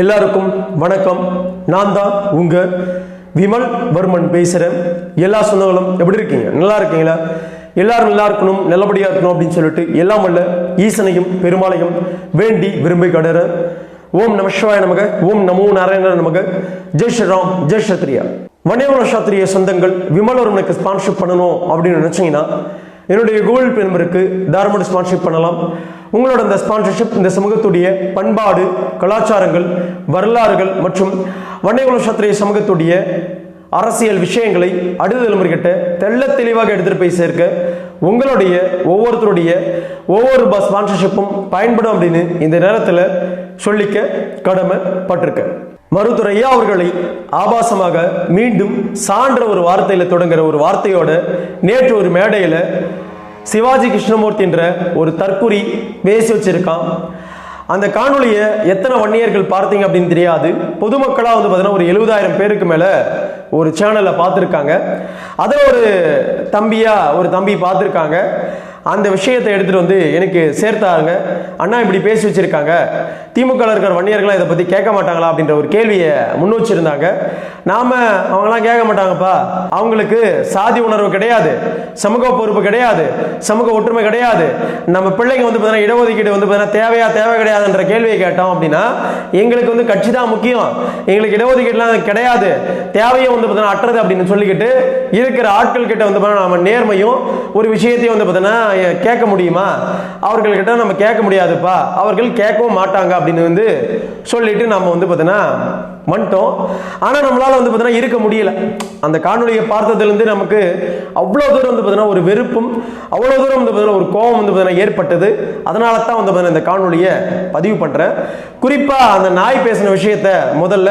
எல்லாருக்கும் வணக்கம். நான் தான் உங்க விமல் வர்மன் பேசுகிறேன் எல்லா சொந்தங்களும் எப்படி இருக்கீங்க? நல்லா இருக்கீங்களா? எல்லாரும் நல்லா இருக்கணும் நல்லபடியாக இருக்கணும் அப்படின்னு சொல்லிட்டு எல்லாம் வல்ல ஈசனையும் பெருமாளையும் வேண்டி விரும்பி கடற ஓம் நம சிவாய நமக ஓம் நமோ நாராயண நமக. ஜெய் ஸ்ரீராம் ஜெய் சத்ரியா வணியகுல சாத்திரிய சொந்தங்கள் விமல் வர்மனுக்கு ஸ்பான்ஷிப் பண்ணணும் அப்படின்னு நினச்சிங்கன்னா என்னுடைய கூகுள் பே நம்பருக்கு தாராளமாக ஸ்பான்ஷிப் பண்ணலாம். உங்களோட இந்த ஸ்பான்சர்ஷிப் இந்த சமூகத்துடைய பண்பாடு கலாச்சாரங்கள் வரலாறுகள் மற்றும் வண்டைகுல சத்திரிய சமூகத்துடைய அரசியல் விஷயங்களை அடுத்த தலைமுறைகிட்ட தெள்ள தெளிவாக எடுத்துட்டு போய் சேர்க்க உங்களுடைய ஒவ்வொருத்தருடைய ஒவ்வொரு ஸ்பான்சர்ஷிப்பும் பயன்படும் அப்படின்னு இந்த நேரத்தில் சொல்லிக்க கடமைப்பட்டிருக்க மருத்துவரையா அவர்களை ஆபாசமாக மீண்டும் சான்ற ஒரு வார்த்தையில் தொடங்குற ஒரு வார்த்தையோட நேற்று ஒரு மேடையில் சிவாஜி கிருஷ்ணமூர்த்தி என்ற ஒரு தற்குறி பேசி வச்சிருக்கான். அந்த காணொலியை எத்தனை வன்னியர்கள் பார்த்தீங்க அப்படின்னு தெரியாது. பொதுமக்களாக வந்து பார்த்தீங்கன்னா ஒரு எழுபதாயிரம் பேருக்கு மேலே ஒரு சேனலை பார்த்துருக்காங்க. அதை ஒரு தம்பியாக ஒரு தம்பி பார்த்துருக்காங்க. அந்த விஷயத்தை எடுத்துகிட்டு வந்து எனக்கு சேர்த்தாங்க. அண்ணா இப்படி பேசி வச்சுருக்காங்க. திமுக இருக்கிற வன்னியர்கள்லாம் இதை பற்றி கேட்க மாட்டாங்களா அப்படின்ற ஒரு கேள்வியை முன் வச்சுருந்தாங்க. நாம் அவங்களாம் கேட்க மாட்டாங்கப்பா. அவங்களுக்கு சாதி உணர்வு கிடையாது. சமூக பொறுப்பு கிடையாது. சமூக ஒற்றுமை கிடையாது. நம்ம பிள்ளைங்க வந்து பார்த்தீங்கன்னா இடஒதுக்கீடு வந்து பார்த்தீங்கன்னா தேவையா தேவை கிடையாதுன்ற கேள்வியை கேட்டோம் அப்படின்னா எங்களுக்கு வந்து கட்சி தான் முக்கியம். எங்களுக்கு இடஒதுக்கீடுலாம் கிடையாது. தேவையும் வந்து பார்த்தீங்கன்னா அற்றது அப்படின்னு சொல்லிக்கிட்டு இருக்கிற ஆட்கள் கிட்ட வந்து பார்த்தீங்கன்னா நம்ம நேர்மையும் ஒரு விஷயத்தையும் வந்து பார்த்தீங்கன்னா கேட்க முடியுமா? அவர்கள்கிட்ட நம்ம கேட்க முடியாதுப்பா. அவர்கள் கேட்கவும் மாட்டாங்க அப்படின்னு வந்து சொல்லிட்டு நம்ம வந்து பார்த்தீங்கன்னா வந்துட்டோம். ஆனால் நம்மளால வந்து பார்த்தீங்கன்னா இருக்க முடியல. அந்த காணொலியை பார்த்ததுலேருந்து நமக்கு அவ்வளோ தூரம் வந்து பார்த்தீங்கன்னா ஒரு வெறுப்பும் அவ்வளோ தூரம் வந்து பார்த்தீங்கன்னா ஒரு கோபம் வந்து பார்த்தீங்கன்னா ஏற்பட்டது. அதனால தான் வந்து பார்த்தீங்கன்னா இந்த காணொலியை பதிவு பண்ணுறேன் குறிப்பாக அந்த நாய் பேசின விஷயத்த முதல்ல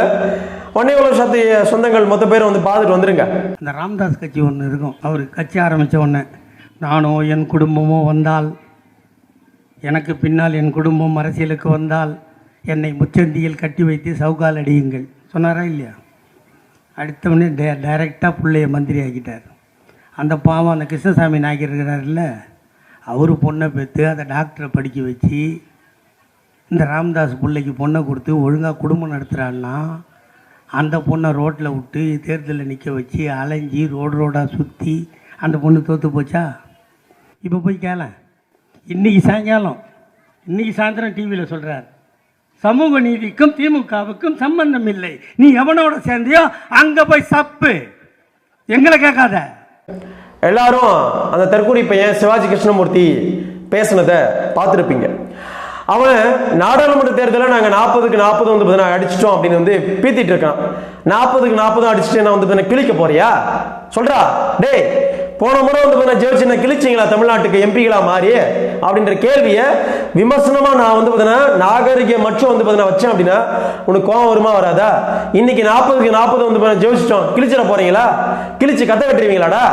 வன்னியகுல சத்திய சொந்தங்கள் மொத்த பேரும் வந்து பார்த்துட்டு வந்துருங்க. இந்த ராம்தாஸ் கட்சி ஒன்று இருக்கும். அவர் கட்சி ஆரம்பித்த ஒன்று நானோ என் குடும்பமோ வந்தால் எனக்கு பின்னால் என் குடும்பம் அரசியலுக்கு வந்தால் என்னை முச்சந்தியில் கட்டி வைத்து சவுகால் அடியுங்கள். சொன்னாரா இல்லையா? அடுத்தவொடனே டே டைரெக்டாக பிள்ளைய மந்திரி ஆக்கிட்டார். அந்த பாவம் அந்த கிருஷ்ணசாமி நாயக்கர் இருக்கிறார்ல அவர் பொண்ணை பெற்று அதை டாக்டரை படிக்க வச்சு இந்த ராம்தாஸ் பிள்ளைக்கு பொண்ணை கொடுத்து ஒழுங்காக குடும்பம் நடத்துகிறான்னா அந்த பொண்ணை ரோட்டில் விட்டு தேர்தலில் நிற்க வச்சு அலைஞ்சி ரோடு ரோடாக சுற்றி அந்த பொண்ணு தோற்று போச்சா? இப்போ போய் கேள. இன்னைக்கு சாயங்காலம் இன்றைக்கி சாயந்தரம் டிவியில் சொல்கிறார் சமூக நீதிக்கும் திமுகவுக்கும் சம்பந்தம் இல்லை. நீ எவனோட சேர்ந்தியோ அங்கே போய் சப்பு. எங்களை கேட்காத. எல்லாரும் அந்த தற்கொலை பையன் சிவாஜி கிருஷ்ணமூர்த்தி பேசுனதை பார்த்துருப்பீங்க. அவன் நாடாளுமன்ற தேர்தலில் நாங்கள் நாற்பதுக்கு நாற்பது வந்து பார்த்தீங்கன்னா அடிச்சிட்டோம் அப்படின்னு வந்து பீத்திட்டு இருக்கான். நாற்பதுக்கு நாற்பதும் அடிச்சுட்டு நான் வந்து கிழிக்க போறியா? சொல்றா டேய் போன முறை வந்து பார்த்தீங்கன்னா ஜெயிச்சு கிழிச்சிங்களா? தமிழ்நாட்டுக்கு எம்பிகளா மாறி? அப்படின்ற கேள்வியை விமர்சனமாக நான் வந்து பார்த்தீங்கன்னா நாகரிகம் மற்றும் வந்து பார்த்தீங்கன்னா வச்சேன் அப்படின்னா உனக்கு கோவம் வருமா வராதா? இன்னைக்கு நாற்பதுக்கு நாற்பது வந்து பார்த்தீங்கன்னா ஜெயிச்சிட்டோம் கிழிச்சிட போறீங்களா? கிழிச்சு கத்த கட்டுவீங்களாடா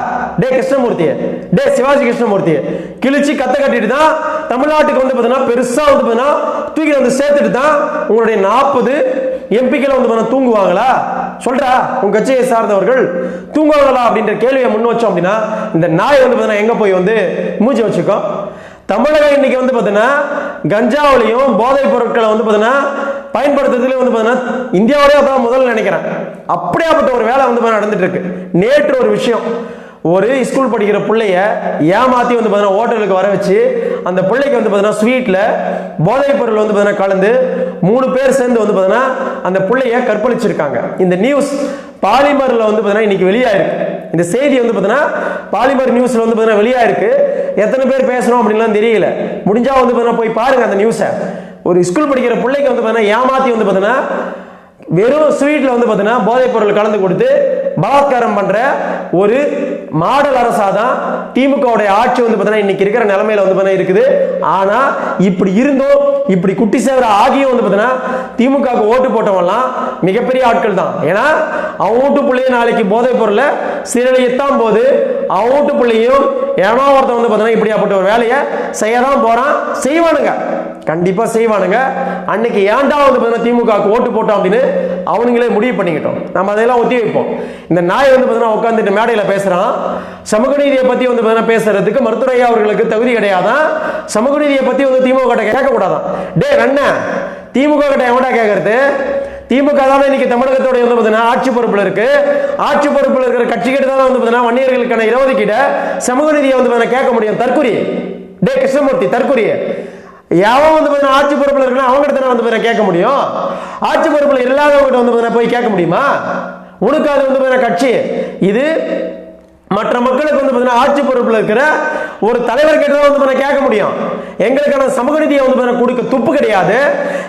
டே கிருஷ்ணமூர்த்தி. டே சிவாஜி கிருஷ்ணமூர்த்தி. கிழிச்சு கத்த கட்டிட்டு தான் தமிழ்நாட்டுக்கு வந்து பார்த்தீங்கன்னா பெருசாக வந்து பார்த்தீங்கன்னா தூக்கி வந்து சேர்த்துட்டு தான் உங்களுடைய நாற்பது எம்பிக்கள் வந்து பார்த்தீங்கன்னா தூங்குவாங்களா? சொல்றா உங்க கட்சியை சார்ந்தவர்கள் தூங்குவாங்களா அப்படின்ற கேள்வியை முன் வச்சோம் அப்படின்னா இந்த நாய் வந்து பார்த்தீங்கன்னா எங்க போய் வந்து மூச்சு வச்சுக்கோ தமிழகம் இன்னைக்கு வந்து பார்த்தீங்கன்னா கஞ்சாவிலையும் போதைப் பொருட்களை வந்து பார்த்தீங்கன்னா பயன்படுத்துறதுல வந்து பார்த்தீங்கன்னா இந்தியாவிலேயே அதான் முதல்ல நினைக்கிறேன் அப்படியாப்பட்ட ஒரு வேலை வந்து நடந்துட்டு இருக்கு நேற்று ஒரு விஷயம் ஒரு ஸ்கூல் படிக்கிற பிள்ளைய ஏமாத்தி வந்து பார்த்தீங்கன்னா ஹோட்டலுக்கு வர வச்சு அந்த பிள்ளைக்கு வந்து பார்த்தீங்கன்னா ஸ்வீட்டில் போதைப் பொருள் வந்து பார்த்தீங்கன்னா கலந்து மூணு பேர் சேர்ந்து வந்து பார்த்தீங்கன்னா அந்த பிள்ளைய கற்பழிச்சிருக்காங்க இந்த நியூஸ் பாலிமரில் வந்து பார்த்தீங்கன்னா இன்னைக்கு வெளியாயிருக்கு இந்த செய்தி வந்து பார்த்தீங்கன்னா பாலிமர் நியூஸ்ல வந்து பார்த்தீங்கன்னா வெளியாயிருக்கு. எத்தனை பேர் பேசணும் அப்படின்லாம் தெரியல. முடிஞ்சா வந்து பார்த்தீங்கன்னா போய் பாருங்க அந்த நியூஸை ஒரு ஸ்கூல் படிக்கிற பிள்ளைக்கு வந்து பார்த்தீங்கன்னா ஏமாத்தி வந்து பார்த்தீங்கன்னா வெறும் ஸ்வீட்ல வந்து பார்த்தீங்கன்னா போதைப் பொருள் கலந்து கொடுத்து பலாத்காரம் பண்ற ஒரு மாடல் அரசா தான் திமுகவுடைய ஆட்சி வந்து பார்த்தீங்கன்னா இன்னைக்கு இருக்கிற நிலைமையில வந்து பார்த்தீங்கன்னா இருக்குது. ஆனா இப்படி இருந்தும் இப்படி குட்டி சேவர ஆகியும் வந்து பார்த்தீங்கன்னா திமுகவுக்கு ஓட்டு போட்டவங்கலாம் மிகப்பெரிய ஆட்கள் தான். ஏன்னா அவன் வீட்டு பிள்ளைய நாளைக்கு போதைப் பொருளை சீரழியத்தான் போது அவன் பிள்ளையும் ஏமா ஒருத்தன் வந்து பார்த்தீங்கன்னா இப்படியாப்பட்ட ஒரு வேலையை செய்ய தான் போறான். செய்வானுங்க. கண்டிப்பா செய்வானுங்க. அன்னைக்கு ஏன்டா வந்து பார்த்தீங்கன்னா திமுக ஓட்டு போட்டோம் அப்படின்னு அவனுங்களே முடிவு பண்ணிக்கிட்டோம். நம்ம அதெல்லாம் ஒத்தி வைப்போம். இந்த நாய் வந்து பார்த்தீங்கன்னா உட்காந்துட்டு மேடையில பேசுறான். சமூக நீதியை பத்தி வந்து பார்த்தீங்கன்னா பேசுறதுக்கு மருத்துவரையா அவர்களுக்கு தகுதி கிடையாதான் சமூக நீதியை பத்தி வந்து திமுக கிட்ட கேட்க கூடாதான் டே அண்ணன் திமுக கிட்ட எவன்டா கேட்கறது திமுக தான் இன்னைக்கு தமிழகத்தோட வந்து பார்த்தீங்கன்னா ஆட்சி பொறுப்பில் இருக்கு. ஆட்சி பொறுப்பில் இருக்கிற கட்சி கிட்ட தான் வந்து பார்த்தீங்கன்னா வன்னியர்களுக்கான இடஒதுக்கீட சமூக நீதியை வந்து பார்த்தீங்கன்னா கேட்க முடியும். தற்குறி டே கிருஷ்ணமூர்த்தி தற்குறி எவன் வந்து பார்த்தீங்கன்னா ஆட்சி பொறுப்பில் இருக்குன்னா அவங்க கிட்ட வந்து பார்த்தீங்கன்னா கேட்க முடியும்? ஆட்சி பொறுப்பில் இல்லாதவங்ககிட்ட வந்து பார்த்தீங்கன்னா போய் கேட்க முடியுமா? உனக்கு அது வந்து பார்த்தீங்கன்னா கட்சி. இது மற்ற மக்களுக்கு வந்து பார்த்தீங்கன்னா ஆட்சி பொறுப்பில் இருக்கிற ஒரு தலைவர் கிட்ட தான் வந்து பார்த்தீங்கன்னா கேட்க முடியும். எங்களுக்கான சமூக நிதியை வந்து பார்த்தீங்கன்னா கொடுக்க துப்பு கிடையாது.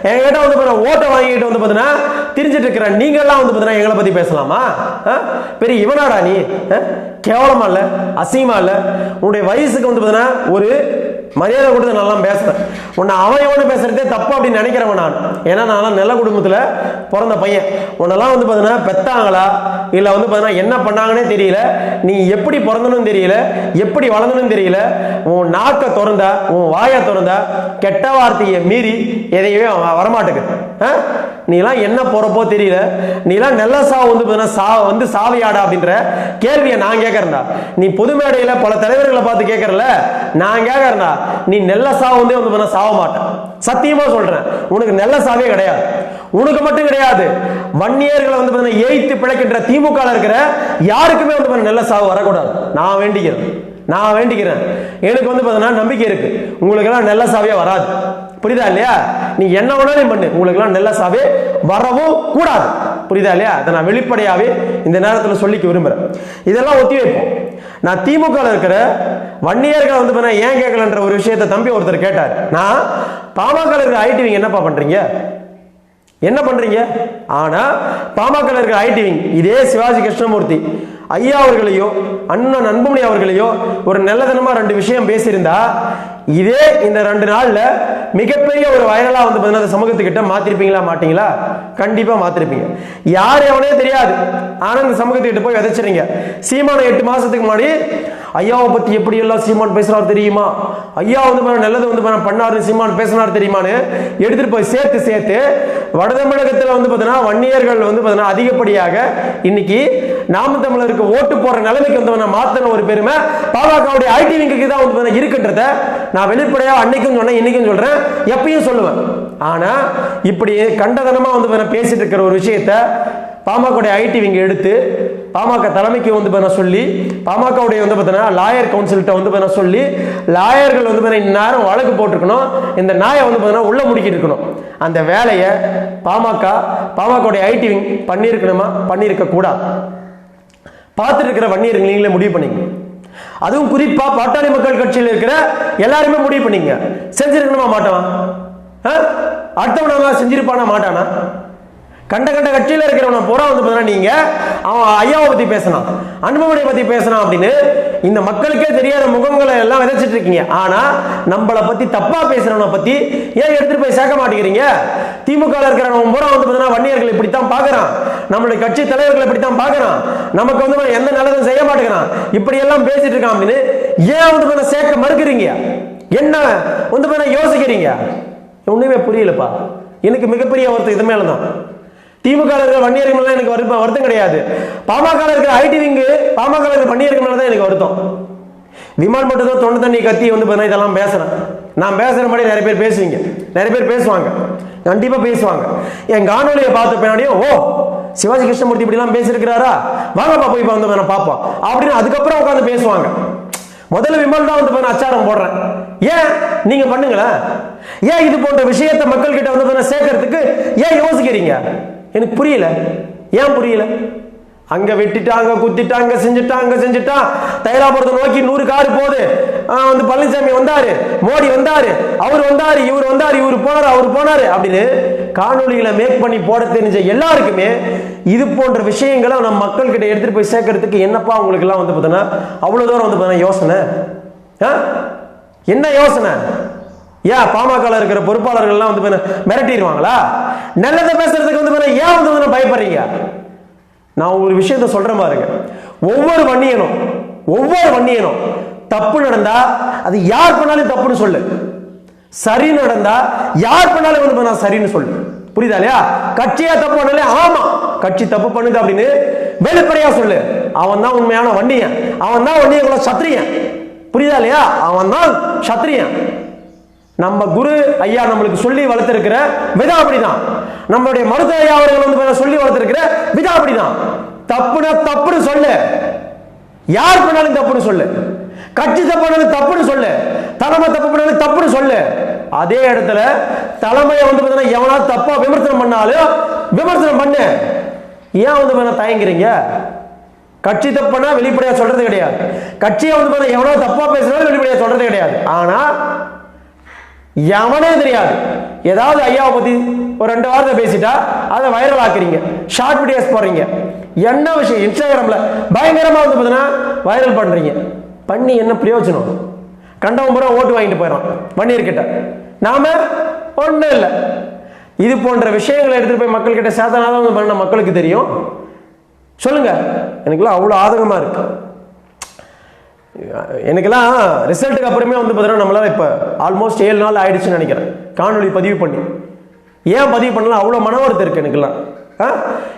எங்ககிட்ட வந்து பார்த்தீங்கன்னா ஓட்டை வாங்கிட்டு வந்து பார்த்தீங்கன்னா திரிஞ்சிட்டு இருக்கிற நீங்கள்லாம் வந்து பார்த்தீங்கன்னா எங்களை பற்றி பேசலாமா? ஆ? பெரிய இவனாடா நீ? ஆ? கேவலமா இல்லை? அசிங்கமா இல்லை? உன்னுடைய வயசுக்கு வந்து பார்த்தீங்கன்னா ஒரு மரியாதை கொடுத்து நல்லா பேசுறேன். உன்னை அவன் எவனு பேசுறதே தப்பு அப்படின்னு நினைக்கிறவன் நான். ஏன்னா நான்லாம் நல்ல குடும்பத்தில் பிறந்த பையன். உன்னெல்லாம் வந்து பார்த்தீங்கன்னா பெத்தாங்களா? இல்லை வந்து பார்த்தீங்கன்னா என்ன பண்ணாங்கன்னே தெரியல. நீ எப்படி பிறந்தனும் தெரியல. எப்படி வளர்ந்தனும் தெரியல. உன் நாக்கை திறந்தா உன் வாயை திறந்தா கெட்ட வார்த்தையை மீறி எதையுமே வரமாட்டேங்குது. ஆ? நீலாம் என்ன போறப்போ தெரியல. நீலாம் நல்ல சாவு வந்து பார்த்தீங்கன்னா சா வந்து சாவியாடா அப்படின்ற கேள்வியை நான் கேட்கறேன்டா நீ பொது மேடையில பல தலைவர்களை பார்த்து கேட்கறல நான் கேட்கறேன்டா நீ நல்ல சாவு வந்து வந்து பார்த்தீங்கன்னா சாவ மாட்டேன். சத்தியமா சொல்றேன். உனக்கு நல்ல சாவே கிடையாது. உனக்கு மட்டும் கிடையாது. வன்னியர்களை வந்து பார்த்தீங்கன்னா எய்த்து பிழைக்கின்ற திமுக இருக்கிற யாருக்குமே வந்து நல்ல சாவு வரக்கூடாது. நான் வேண்டிக்கிறேன். நான் வேண்டிக்கிறேன். எனக்கு வந்து பார்த்தீங்கன்னா நம்பிக்கை இருக்கு. உங்களுக்கெல்லாம் நல்ல சாவே வராது. புரியுதா இல்லையா? நீ என்ன வேணாலும் பண்ணு. உங்களுக்குலாம் நல்ல சாவே வரவும் கூடாது. புரியுதா இல்லையா? அதை நான் வெளிப்படையாகவே இந்த நேரத்தில் சொல்லிக்க விரும்புகிறேன் இதெல்லாம் ஒத்தி வைப்போம். நான் திமுக இருக்கிற வன்னியர்களை வந்து பார்த்தீங்கன்னா ஏன் கேட்கலன்ற ஒரு விஷயத்தை தம்பி ஒருத்தர் கேட்டார். நான் பாமக இருக்கிற ஐடி நீங்கள் என்னப்பா பண்ணுறீங்க என்ன பண்றீங்க? ஆனா பாமக இருக்கிற ஐடி விங் இதே சிவாஜி கிருஷ்ணமூர்த்தி ஐயா அவர்களையோ அண்ணன் அன்புமணி அவர்களையோ ஒரு நல்லதனமா ரெண்டு விஷயம் பேசியிருந்தா இதே இந்த ரெண்டு நாள்ல மிகப்பெரிய ஒரு வைரலா வந்து பார்த்தீங்கன்னா அந்த சமூகத்துக்கிட்ட மாத்திருப்பீங்களா மாட்டீங்களா? கண்டிப்பா மாத்திருப்பீங்க. யார் எவனே தெரியாது. ஆனா இந்த சமூகத்துக்கிட்ட போய் விதைச்சிருங்க சீமான எட்டு மாசத்துக்கு முன்னாடி ஐயாவை பத்தி எப்படி எல்லாம் சீமான் பேசுறாரு தெரியுமா? ஐயா வந்து நல்லது வந்து பண்ணாரு சீமான் பேசினார் தெரியுமான்னு எடுத்துட்டு போய் சேர்த்து சேர்த்து வட தமிழகத்தில் வந்து பார்த்தீங்கன்னா வன்னியர்கள் வந்து பார்த்தீங்கன்னா அதிகப்படியாக இன்னைக்கு நாம தமிழருக்கு ஓட்டு போடுற நிலைமைக்கு வந்து மாத்தின ஒரு பெருமை. பாமகவுடைய ஐடி விங்குக்கு தான் வந்து பார்த்தீங்கன்னா இருக்குன்றத நான் வெளிப்படையாக அன்னைக்கும் சொன்னேன் இன்னைக்கும் சொல்றேன். எப்பயும் சொல்லுவேன். ஆனால் இப்படி கண்டதனமாக வந்து பேசிட்டு இருக்கிற ஒரு விஷயத்த பாமகவுடைய ஐடி விங்க எடுத்து பாமக தலைமைக்கு வந்து பார்த்தா சொல்லி பாமகவுடைய வந்து பார்த்தீங்கன்னா லாயர் கவுன்சில்கிட்ட வந்து பண்ண சொல்லி லாயர்கள் வந்து பார்த்தீங்கன்னா இந்நேரம் வழக்கு போட்டிருக்கணும். இந்த நாயை வந்து பார்த்தீங்கன்னா உள்ள முடிக்கிட்டு இருக்கணும். அந்த வேலையை பாமக பாமகவுடைய ஐடி விங் பண்ணியிருக்கணுமா? பண்ணியிருக்க கூடாது பார்த்துட்டு இருக்கிற வன்னியர்கள் நீங்களே முடிவு பண்ணிங்க. அதுவும் குறிப்பாக பாட்டாளி மக்கள் கட்சியில் இருக்கிற எல்லாருமே முடிவு பண்ணிங்க. செஞ்சிருக்கணுமா மாட்டான்? அடுத்தவனாக செஞ்சிருப்பானா மாட்டானா? கண்ட கண்ட கட்சியில் இருக்கிறவன பூரா வந்து பார்த்தீங்கன்னா நீங்கள் அவன் ஐயாவை பற்றி பேசணும் அன்புமணியை பற்றி பேசணும் அப்படின்னு இந்த மக்களுக்கே தெரியாத முகங்களை எல்லாம் விதைச்சிட்டு இருக்கீங்க. ஆனால் நம்மளை பற்றி தப்பாக பேசுகிறவனை பற்றி ஏன் எடுத்துகிட்டு போய் சேர்க்க மாட்டேங்கிறீங்க? திமுக இருக்கிறவன் பூரா வந்து பார்த்தீங்கன்னா வன்னியர்கள் இப்படித்தான் பார்க்கறான் நம்மளுடைய கட்சி தலைவர்கள் இப்படித்தான் பார்க்குறான் நமக்கு வந்து எந்த நல்லதும் செய்ய மாட்டேங்கிறான். இப்படி எல்லாம் பேசிட்டு இருக்கான் அப்படின்னு ஏன் வந்து பார்த்தீங்கன்னா சேர்க்க மறுக்கிறீங்க? என்ன வந்து பார்த்தீங்கன்னா யோசிக்கிறீங்க? ஒன்றுமே புரியலப்பா. எனக்கு மிகப்பெரிய ஒருத்தர் இது மேலே தான் திமுக இருக்கிற வன்னியர்கள் மேல எனக்கு வருத்தம் வருத்தம் கிடையாது. பாமக இருக்கிற ஐடி விங்கு பாமக இருக்கிற வன்னியர்கள் மேல தான் எனக்கு வருத்தம். விமான் மட்டும் தான் தொண்டை தண்ணி கத்தி வந்து பார்த்தீங்கன்னா இதெல்லாம் பேசுறேன். நான் பேசுற மாதிரி நிறைய பேர் பேசுவீங்க. நிறைய பேர் பேசுவாங்க. கண்டிப்பா பேசுவாங்க. என் காணொலியை பார்த்த பின்னாடியும் ஓ சிவாஜி கிருஷ்ணமூர்த்தி இப்படி எல்லாம் பேசியிருக்கிறாரா? வாங்கப்பா போய் இப்போ வந்து நான் பார்ப்போம். அப்படின்னு அதுக்கப்புறம் உட்காந்து பேசுவாங்க. முதல்ல விமல் தான் வந்து நான் அச்சாரம் போடுறேன். ஏன்? நீங்க பண்ணுங்களேன். ஏன் இது போன்ற விஷயத்தை மக்கள் கிட்ட வந்து பார்த்தீங்கன்னா சேர்க்கறதுக்கு ஏன் யோசிக்கிறீங்க? எனக்கு புரியல. ஏன் புரியல? அங்க வெட்டிட்டாங்க குத்திட்டாங்க செஞ்சுட்டாங்க செஞ்சுட்டா. தைலாபுரத்தை நோக்கி நூறு கார் போகுது. வந்து பழனிசாமி வந்தாரு மோடி வந்தாரு அவர் வந்தாரு இவர் வந்தாரு இவர் போனாரு அவர் போனாரு அப்படின்னு காணொளிகளை மேக் பண்ணி போட தெரிஞ்ச எல்லாருக்குமே இது போன்ற விஷயங்களை நம்ம மக்கள் கிட்ட எடுத்துட்டு போய் சேர்க்கறதுக்கு என்னப்பா உங்களுக்கு எல்லாம் வந்து பார்த்தோன்னா அவ்வளவு தூரம் வந்து பார்த்தீங்கன்னா யோசனை? ஆ? என்ன யோசனை? ஏன் பாமக இருக்கிற பொறுப்பாளர்கள்லாம் வந்து மிரட்டிடுவாங்களா? நல்லதை பேசுறதுக்கு வந்து ஏன் வந்து பயப்படுறீங்க? நான் ஒரு விஷயத்த சொல்கிறேன் பாருங்க. ஒவ்வொரு வன்னியனும் ஒவ்வொரு வன்னியனும் தப்பு நடந்தா அது யார் பண்ணாலும் தப்புன்னு சொல்லு. சரி நடந்தா யார் பண்ணாலும் வந்து நான் சரின்னு சொல்லு. புரியுதா இல்லையா? கட்சியா தப்பு பண்ணல ஆமா கட்சி தப்பு பண்ணுது அப்படின்னு வெளிப்படையா சொல்லு. அவன் தான் உண்மையான வண்டியன் அவன் தான் வண்டியன் சத்திரியன். புரியுதா இல்லையா? அவன் தான் சத்திரியன். நம்ம குரு ஐயா நம்மளுக்கு சொல்லி வளர்த்திருக்கிற விதா அப்படிதான். நம்மளுடைய மருத்துவ ஐயா அவர்கள் வந்து சொல்லி வளர்த்திருக்கிற விதா அப்படிதான். தப்புனா தப்புன்னு சொல்லு. யார் பண்ணாலும் தப்புன்னு சொல்லு. கட்சி தப்பு பண்ணாலும் தப்புன்னு சொல்லு. தலைமை தப்பு பண்ணாலும் தப்புன்னு சொல்லு. அதே இடத்துல தலைமையை வந்து பார்த்தீங்கன்னா எவனா தப்பா விமர்சனம் பண்ணாலும் விமர்சனம் பண்ணு. ஏன் வந்து பார்த்தீங்கன்னா தயங்குறீங்க? கட்சி தப்புனா வெளிப்படையா சொல்றது கிடையாது. கட்சியை வந்து பார்த்தீங்கன்னா எவனோ தப்பா பேசுறாலும் வெளிப்படையா சொல்றது கிடையாது. ஆனா எவனே தெரியாது. ஏதாவது ஐயாவை பத்தி ஒரு ரெண்டு வாரத்தை பேசிட்டா அதை வைரல் ஆக்குறீங்க ஷார்ட் வீடியோஸ் போடுறீங்க. என்ன விஷயம்? இன்ஸ்டாகிராம்ல பயங்கரமா வந்து பார்த்தீங்கன்னா வைரல் பண்றீங்க. பண்ணி என்ன பிரயோஜனம்? கண்டவன் பூரா ஓட்டு வாங்கிட்டு போயிடறான். வன்னியர்கிட்ட. நாம ஒன்றும் இல்லை. இது போன்ற விஷயங்களை எடுத்துகிட்டு போய் மக்கள்கிட்ட சேதனாதான் வந்து பண்ண மக்களுக்கு தெரியும். சொல்லுங்க. எனக்குலாம் அவ்வளோ ஆதகமாக இருக்குது எனக்கெல்லாம் ரிசல்ட்டுக்கு அப்புறமே வந்து பார்த்தீங்கன்னா நம்மளால இப்போ ஆல்மோஸ்ட் ஏழு நாள் ஆயிடுச்சுன்னு நினைக்கிறேன். காணொலி பதிவு பண்ணி. ஏன் பதிவு பண்ணலாம் அவ்வளோ மன வருத்தம் இருக்குது எனக்கெல்லாம். ஆ?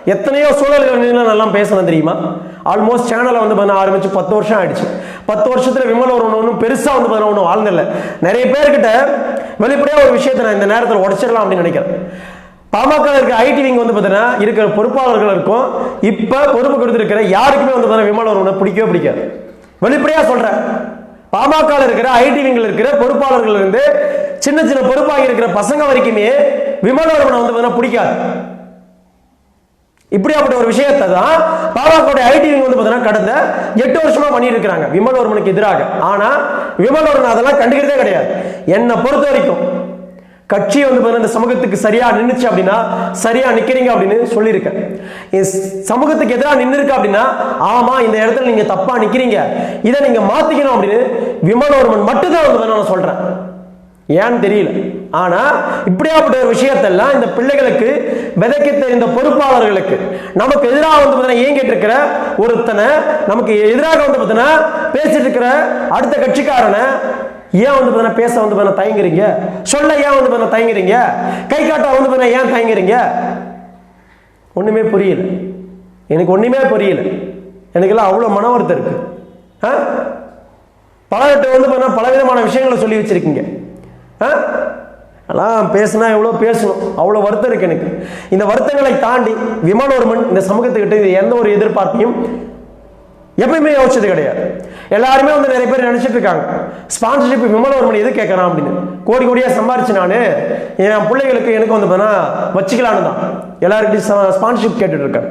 எத்தனையோ சூழல்கள் நல்லா பேசணும் தெரியுமா? ஆல்மோஸ்ட் சேனலை வந்து பார்த்தா ஆரம்பிச்சு பத்து வருஷம் ஆயிடுச்சு. பத்து வருஷத்துல விமல் ஒரு ஒன்றும் பெருசாக வந்து பார்த்தா ஒன்றும் வாழ்ந்தில்ல நிறைய பேர்கிட்ட வெளிப்படையாக ஒரு விஷயத்தை நான் இந்த நேரத்தில் உடைச்சிடலாம் அப்படின்னு நினைக்கிறேன். பாமக இருக்க ஐடி விங் வந்து பார்த்தீங்கன்னா இருக்கிற பொறுப்பாளர்கள் இருக்கும் இப்போ பொறுப்பு கொடுத்துருக்கிற யாருக்குமே வந்து பார்த்தீங்கன்னா விமல் ஒரு பிடிக்கவே பிடிக்காது. வெளிப்படையா சொல்றேன். பாமக இருக்கிற ஐடி விங்கில் இருக்கிற பொறுப்பாளர்கள் இருந்து சின்ன சின்ன பொறுப்பாக இருக்கிற பசங்க வரைக்குமே விமலவர்மனை வந்து பிடிக்காது. இப்படியாப்பட்ட ஒரு விஷயத்தை தான் பாமக ஐடி விங் வந்து பார்த்தீங்கன்னா கடந்த எட்டு வருஷமா பண்ணிட்டு இருக்கிறாங்க. விமல்வர்மனுக்கு எதிராக. ஆனா விமல்வர்மன் அதெல்லாம் கண்டுக்கிறதே கிடையாது. என்னை பொறுத்த வரைக்கும் கட்சி வந்து பார்த்தீங்கன்னா இந்த சமூகத்துக்கு சரியா நின்றுச்சு அப்படின்னா சரியா நிக்கிறீங்க அப்படின்னு சொல்லியிருக்கேன். சமூகத்துக்கு எதிராக நின்று அப்படின்னா ஆமா இந்த இடத்துல நீங்க தப்பா நிக்கிறீங்க. இதை நீங்க மாத்திக்கணும் அப்படின்னு விமனோர்மன் மட்டும்தான் வந்து நான் சொல்றேன். ஏன்னு தெரியல. ஆனா இப்படியாப்பட்ட ஒரு விஷயத்தெல்லாம் இந்த பிள்ளைகளுக்கு விதைக்க தெரிந்த பொறுப்பாளர்களுக்கு நமக்கு எதிராக வந்து பார்த்தீங்கன்னா இயங்கிட்டு இருக்கிற ஒருத்தனை நமக்கு எதிராக வந்து பார்த்தீங்கன்னா பேசிட்டு இருக்கிற அடுத்த கட்சிக்காரனை ஏன் வந்து பார்த்தீங்கன்னா பேச வந்து பார்த்தீங்கன்னா தயங்குறீங்க? சொல்ல ஏன் வந்து பார்த்தீங்கன்னா தயங்குறீங்க? கை காட்ட வந்து பார்த்தீங்கன்னா ஏன் தயங்குறீங்க? ஒன்றுமே புரியல. எனக்கு ஒன்றுமே புரியல. எனக்கெல்லாம் அவ்வளோ மன வருத்தம் இருக்கு. ஆ? பலகிட்ட வந்து பார்த்தீங்கன்னா பலவிதமான விஷயங்களை சொல்லி வச்சுருக்கீங்க. ஆ? அதெல்லாம் பேசினா எவ்வளோ பேசணும். அவ்வளோ வருத்தம் இருக்கு எனக்கு. இந்த வருத்தங்களை தாண்டி விமானவர்மன் இந்த சமூகத்துக்கிட்ட எந்த ஒரு எதிர்பார்ப்பையும் எப்பயுமே யோசிச்சது கிடையாது. எல்லாருமே வந்து நிறைய பேர் நினைச்சிட்டு இருக்காங்க. ஸ்பான்சர்ஷிப் விமலவர்மன் எது கேட்கறான் அப்படின்னு. கோடி கோடியா சம்பாரிச்சு நான் என் பிள்ளைகளுக்கு எனக்கு வந்து பார்த்தீங்கன்னா வச்சுக்கலான்னு தான். எல்லாருக்கிட்டையும் ஸ்பான்சர்ஷிப் கேட்டுட்டு இருக்கேன்.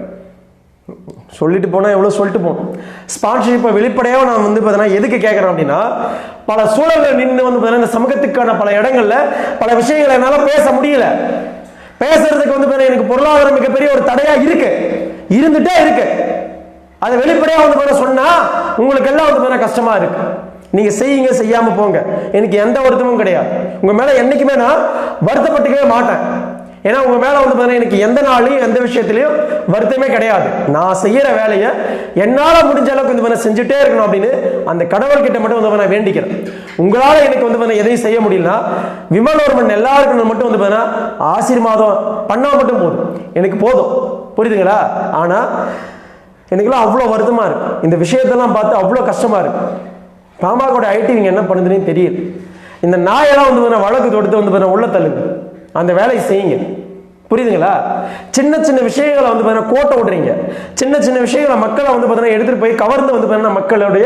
சொல்லிட்டு போனா எவ்வளவு சொல்லிட்டு போகணும் ஸ்பான்சர்ஷிப்பை வெளிப்படையாக நான் வந்து பார்த்தீங்கன்னா எதுக்கு கேட்குறேன் அப்படின்னா பல சூழல்கள் நின்று வந்து பார்த்தீங்கன்னா இந்த சமூகத்துக்கான பல இடங்கள்ல பல விஷயங்களை என்னால பேச முடியல. பேசுறதுக்கு வந்து பார்த்தீங்கன்னா எனக்கு பொருளாதாரம் மிகப்பெரிய ஒரு தடையா இருக்கு. இருந்துட்டே இருக்கு. அதை வெளிப்படையாக வந்து பார்த்தீங்கன்னா சொன்னால் உங்களுக்கு எல்லாம் வந்து பார்த்தீங்கன்னா கஷ்டமாக இருக்கு. நீங்கள் செய்யுங்க செய்யாமல் போங்க. எனக்கு எந்த வருத்தமும் கிடையாது. உங்கள் மேலே என்னைக்குமே நான் வருத்தப்பட்டுக்கவே மாட்டேன். ஏன்னா உங்கள் மேலே வந்து பார்த்தீங்கன்னா எனக்கு எந்த நாளையும் எந்த விஷயத்துலையும் வருத்தமே கிடையாது. நான் செய்கிற வேலையை என்னால் முடிஞ்ச அளவுக்கு வந்து பண்ண செஞ்சுட்டே இருக்கணும் அப்படின்னு அந்த கடவுள்கிட்ட மட்டும் வந்து நான் வேண்டிக்கிறேன். உங்களால் எனக்கு வந்து பண்ண எதையும் செய்ய முடியலனா விமலவர்மன் எல்லாருக்கும் மட்டும் வந்து பார்த்தீங்கன்னா ஆசீர்வாதம் பண்ணால் மட்டும் போதும். எனக்கு போதும். புரியுதுங்களா? ஆனால் எனக்குலாம் அவ்வளோ வருத்தமாக இருக்கு. இந்த விஷயத்தெல்லாம் பார்த்து அவ்வளோ கஷ்டமாக இருக்கு. பாமகோட ஐடி என்ன பண்ணுதுன்னு தெரியல. இந்த நாயெல்லாம் வந்து பார்த்தீங்கன்னா வழக்கு தொடுத்து வந்து பார்த்தீங்கன்னா உள்ள தள்ளுங்க. அந்த வேலையை செய்யுங்க. புரியுதுங்களா? சின்ன சின்ன விஷயங்களை வந்து பார்த்தீங்கன்னா கோட்டை விடுறீங்க. சின்ன சின்ன விஷயங்களை மக்களை வந்து பார்த்தீங்கன்னா எடுத்துகிட்டு போய் கவர்ந்து வந்து பார்த்தீங்கன்னா மக்களுடைய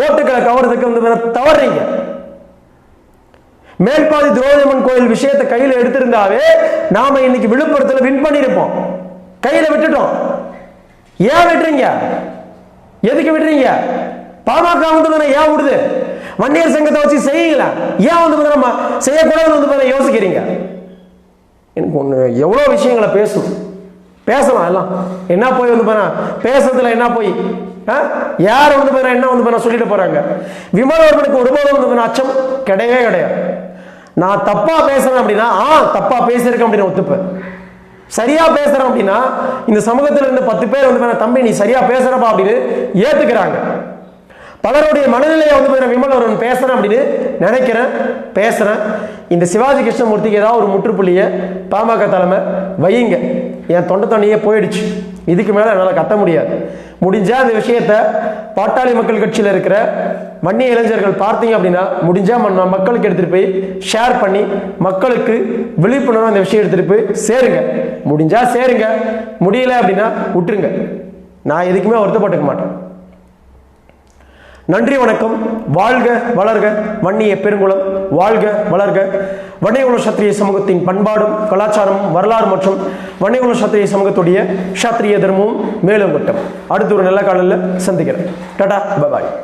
ஓட்டுகளை கவர்றதுக்கு வந்து பார்த்தீங்கன்னா தவறுறீங்க மேல்பாதி திரௌபதியம்மன் கோயில் விஷயத்தை கையில் எடுத்திருந்தாவே நாம இன்னைக்கு விழுப்புரத்தில் வின் பண்ணியிருப்போம். கையில் விட்டுட்டோம். ஏன் விட்டுறீங்க? எதுக்கு விடுறீங்க பாமக வந்து ஏன் விடுது வன்னியர் சங்கத்தை வச்சு செய்யுங்களா? ஏன் வந்து பார்த்தீங்கன்னா நம்ம செய்யக்கூடாதுன்னு வந்து யோசிக்கிறீங்க? எனக்கு ஒன்று எவ்வளோ விஷயங்களை பேசணும் பேசலாம் எல்லாம். என்ன போய் வந்து பாரு பேசுறதுல என்ன போய் ஆ? யார் வந்து பாரு என்ன வந்து பாரு சொல்லிட்டு போறாங்க? விமலவர்மனுக்கு ஒருபோதும் வந்து பாரு அச்சம் கிடையவே கிடையாது. நான் தப்பா பேசுறேன் அப்படின்னா ஆ தப்பா பேசியிருக்கேன் அப்படின்னு ஒத்துப்பேன். சரியா பேசுறோம் அப்படின்னா இந்த சமூகத்தில் இருந்து பத்து பேர் வந்து தம்பி நீ சரியா பேசுறப்பா அப்படின்னு ஏத்துக்கிறாங்க. பலருடைய மனநிலையை வந்து விமல் விமலவர்மன் பேசுறேன் அப்படின்னு நினைக்கிறேன் பேசுறேன். இந்த சிவாஜி கிருஷ்ணமூர்த்திக்கு ஏதாவது ஒரு முற்றுப்புள்ளியை பாமக தலைமை வையுங்க. என் தொண்டை தொண்டையே போயிடுச்சு. இதுக்கு மேலே என்னால் கத்த முடியாது. முடிஞ்சால் அந்த விஷயத்த பாட்டாளி மக்கள் கட்சியில் இருக்கிற வன்னிய இளைஞர்கள் பார்த்தீங்க அப்படின்னா முடிஞ்சால் நம்ம மக்களுக்கு எடுத்துகிட்டு போய் ஷேர் பண்ணி மக்களுக்கு விழிப்புணர்வு அந்த விஷயம் எடுத்துகிட்டு போய் சேருங்க. முடிஞ்சால் சேருங்க. முடியல அப்படின்னா விட்டுருங்க. நான் எதுக்குமே வருத்தப்பட்டுக்க மாட்டேன். நன்றி வணக்கம். வாழ்க வளர்க. வன்னிய பெருங்குளம். வாழ்க வளர்க. வன்னியகுல சத்திரிய சமூகத்தின் பண்பாடும் கலாச்சாரமும் வரலாறு மற்றும் வன்னியகுல சத்திரிய சமூகத்துடைய சத்திரிய தர்மமும் மேலும் கட்டம் அடுத்த ஒரு நல்ல காலையில் சந்திக்கிறேன். டாடா பபாய்